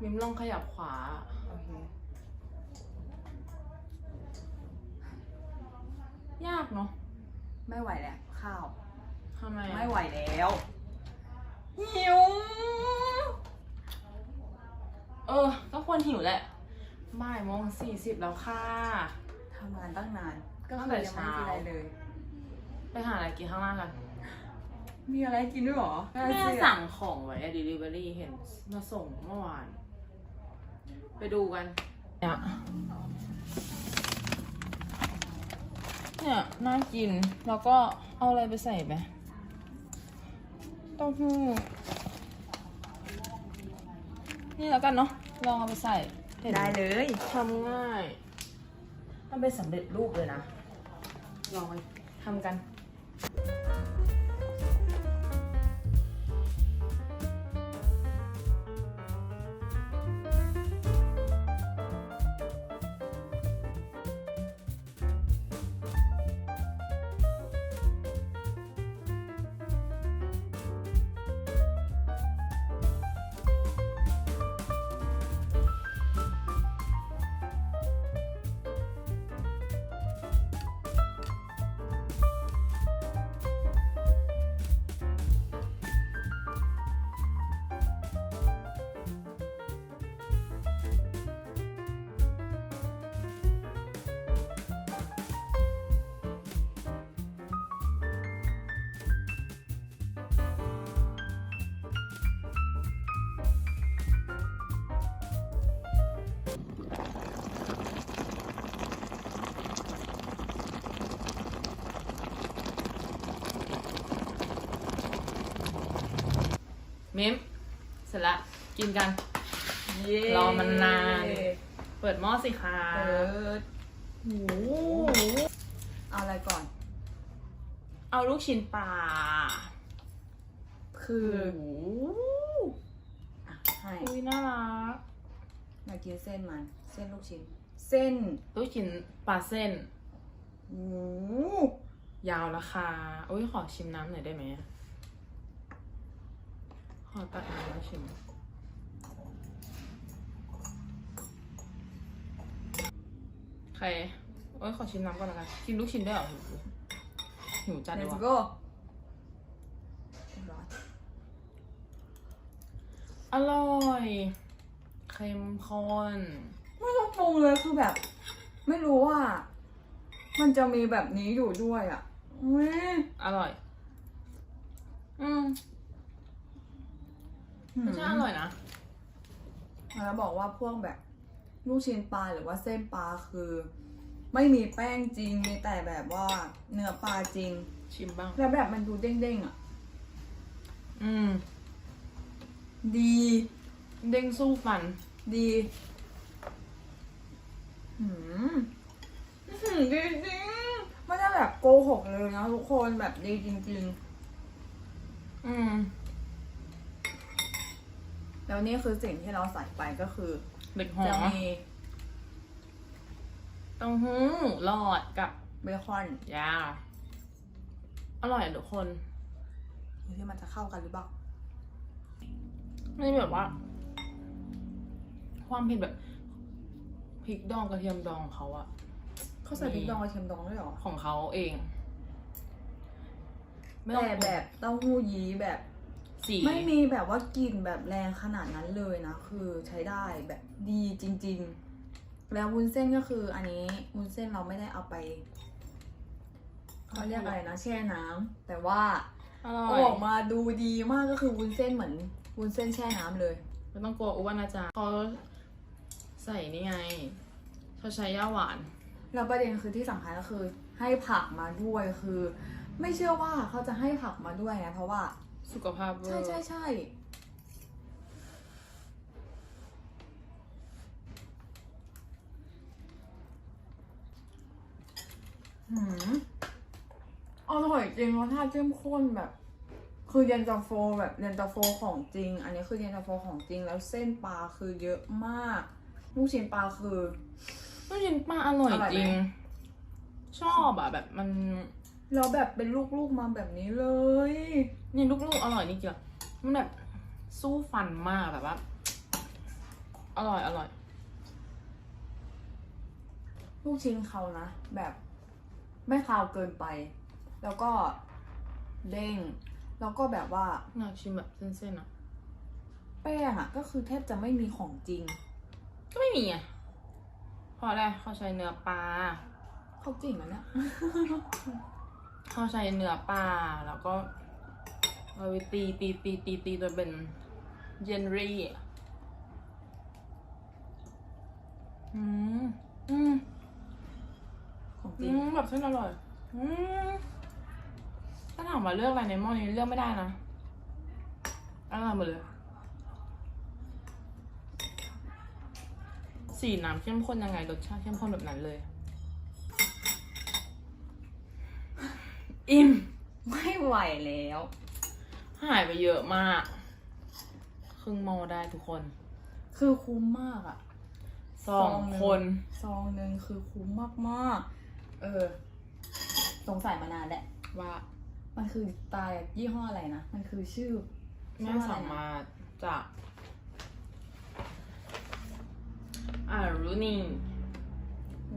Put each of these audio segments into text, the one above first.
มิมลองขยับขวา โอเค ยากเนาะ ไม่ไหวแล้วข้าว ทำไมอะไม่ไหวแล้ว หิว เออ ก็ควรหิวแหละบ่ายโมงสี่สิบแล้วค่ะ ทำงานตั้งนาน ก็ตั้คืงแต่อยังไม่ได้กินอะไรเลย ไปหาอะไรกินข้างล่างกัน มีอะไรกินด้วยเหรอแม่สั่งของไว้อะ delivery เห็นมาส่งเมื่อวาน ไปดูกัน เนี่ยเนี่ยน่ากิน แล้วก็เอาอะไรไปใส่ไหมเต้าหู้นี่แล้วกันเนาะ ลองเอาไปใส่ห็นได้เลยทำง่าย มันเป็นสำเร็จรูปเลยนะ ลองไปทำกัน มิมเสร็จละกินกัน เย้รอมันนาน เปิดหม้อสิคะเปิดโอ้โหเอาอะไรก่อน เอาลูกชิ้นปลา คือโอ้โหอะให้อุ้ยน่ารักมากินเส้นมัน เส้นลูกชิ้น เส้นลูกชิ้นปลาเส้นหมูยาวราคาอุ้ยขอชิมน้ำหน่อยได้ไหมอะข อตักน้ำมาชิมใครโอ้ยขอชิมน้ำก่อนละกันกินลูกชิ้นได้เหรอหิวหิวจัดเลเดี๋ยยววะก็อร่อยเค็มข้นไม่ต้องปรุงเลยคือแบบ ไม่รู้ว่า มันจะมีแบบนี้อยู่ด้วยอะอุ้ยอร่อย อืม ไม่ใช่อร่อยนะ แล้วบอกว่าพวกแบบ ลูกชิ้นปลาหรือว่าเส้นปลาคือ ไม่มีแป้งจริงมีแต่แบบว่าเนื้อปลาจริง ชิมบ้าง แล้วแบบมันดูเด้งๆอะ อืม ดี เด้งสู้ฟัน ดีหืมอื้อหือดีจริงไม่ได้แบบโกหกเลยนะทุกคนแบบดีจริงอืมๆ แล้วนี่คือสิ่งที่เราใส่ไปก็คือเด็กหอจะมมีเต้าหู้หลอดกับเบคอนยาอร่อยอะทุกคนดูที่มันจะเข้ากันหรือเปล่านี่แบบว่า ความเผ็ดแบบพริกดองกระเทียมดองของเขาอะเขาใส่พริกดองกระเทียมดองด้วยเหรอของเขาเอง ไม่ต้องแต่แบบเต้าหู้ยี้แบบ สี ไม่มีแบบว่ากลิ่นแบบแรงขนาดนั้นเลยนะ คือใช้ได้แบบดีจริง ๆ แล้ววุ้นเส้นก็คืออันนี้วุ้นเส้นเราไม่ได้เอาไปเขาเรียกอะไรนะแช่น้ำแต่ว่าอร่ออยอกมาดูดีมากก็คือวุ้นเส้นเหมือนวุ้นเส้นแช่น้ำเลย ไม่ต้องกลัวอ้วนนะจ๊ะเขาใส่นี่ไงเขาใช้ย่าหวาน แล้วประเด็นคือที่สำคัญก็คือให้ผักมาด้วยคือ ไม่เชื่อว่าเขาจะให้ผักมาด้วยนะเพราะว่า สุขภาพเวอใช่ร์ใช่ใช่หืมอร่อยจริงรสชาติเข้มข้นแบบ คือเย็นตาโฟแบบเย็นตาโฟของจริง อันนี้คือเย็นตาโฟของจริง แล้วเส้นปลาคือเยอะมาก ลูกชิ้นปลาคือ ลูกชิ้นปลาอร่อยอร่อยไหม จริง ชอบอะแบบมัน แล้วแบบเป็นลูกๆมาแบบนี้เลย นี่ลูกๆอร่อยนี่เกี่ยวมันแบบสู้ฟันมากแบบว่า อร่อยอร่อย ลูกชิ้นเขานะ แบบ ไม่คาวเกินไป แล้วก็เด้ง แล้วก็แบบว่าอยากชิมแบบเส้นๆอะแป้งอะก็คือแทบจะไม่มีของจริง ก็ไม่มีอะเพราะอะไรเขาใช้เนื้อปลาเขาจริงนะเนี่ยเขาใช้เนื้อปลาแล้วก็ เอาไปตีตีตีตีตีจนเป็นเยนรี่อะอืมอืมของจอืริงมแบบเส้นอร่อย อืมถ้าถามว่าเลือกอะไรในหม้อนี้เลือกไม่ได้นะอร่อยหมดเลยสีน้ำเข้มข้นยังไงรสชาติเข้มข้นแบบนั้นเลย อิ่ม ไม่ไหวแล้ว หายไปเยอะมาก ครึ่งหม้อได้ทุกคน คือคุ้มมากอะสองคน ซองหนึ่งคือคุ้มมากๆ เออ สงสัยมานานแหละ ว่ามันคือตายยี่ห้ออะไรนะ มันคือชื่อแม่สามารถจะอ่ารู้นี่โห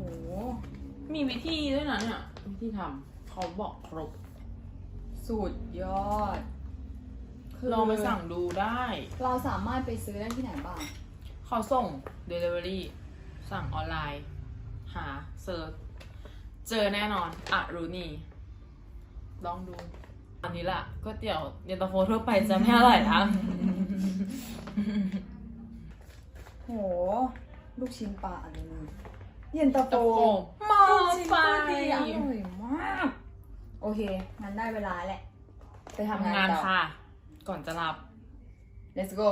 มีวิธีด้วยนะเนี่ยวิธีทำเขาบอกครบ สุดยอด คือลองไปสั่งดูได้ เราสามารถไปซื้อได้ที่ไหนบ้าง เขาส่ง Delivery สั่งออนไลน์ หาเซิร์ชเจอแน่นอนอะรู้นี่ลองดู อันนี้แหละก๋วยเตี๋ยวเย็นตาโฟทั่วไปจะไม่อร่อยนะโห ลูกชิ้นปลาอะไรนี่เย็นตาโฟตะโฟหม้อลูกชิ้นไฟก็ดีอร่อยมาก โอเค งั้นได้เวลาแหละ ไปทำทำงานงานต่อ ค่ะ ก่อนจะหลับ let's go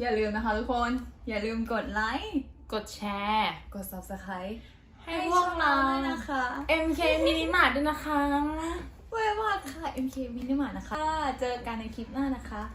อย่าลืมนะคะทุกคน อย่าลืมกดไลค์ กดแชร์ กด subscribe ให้พวกเราด้วยนะคะ MK Mini Mart ด้วยนะคะ ไว้ว่าค่ะ MK มินิมานะคะ เจอกันในคลิปหน้านะคะ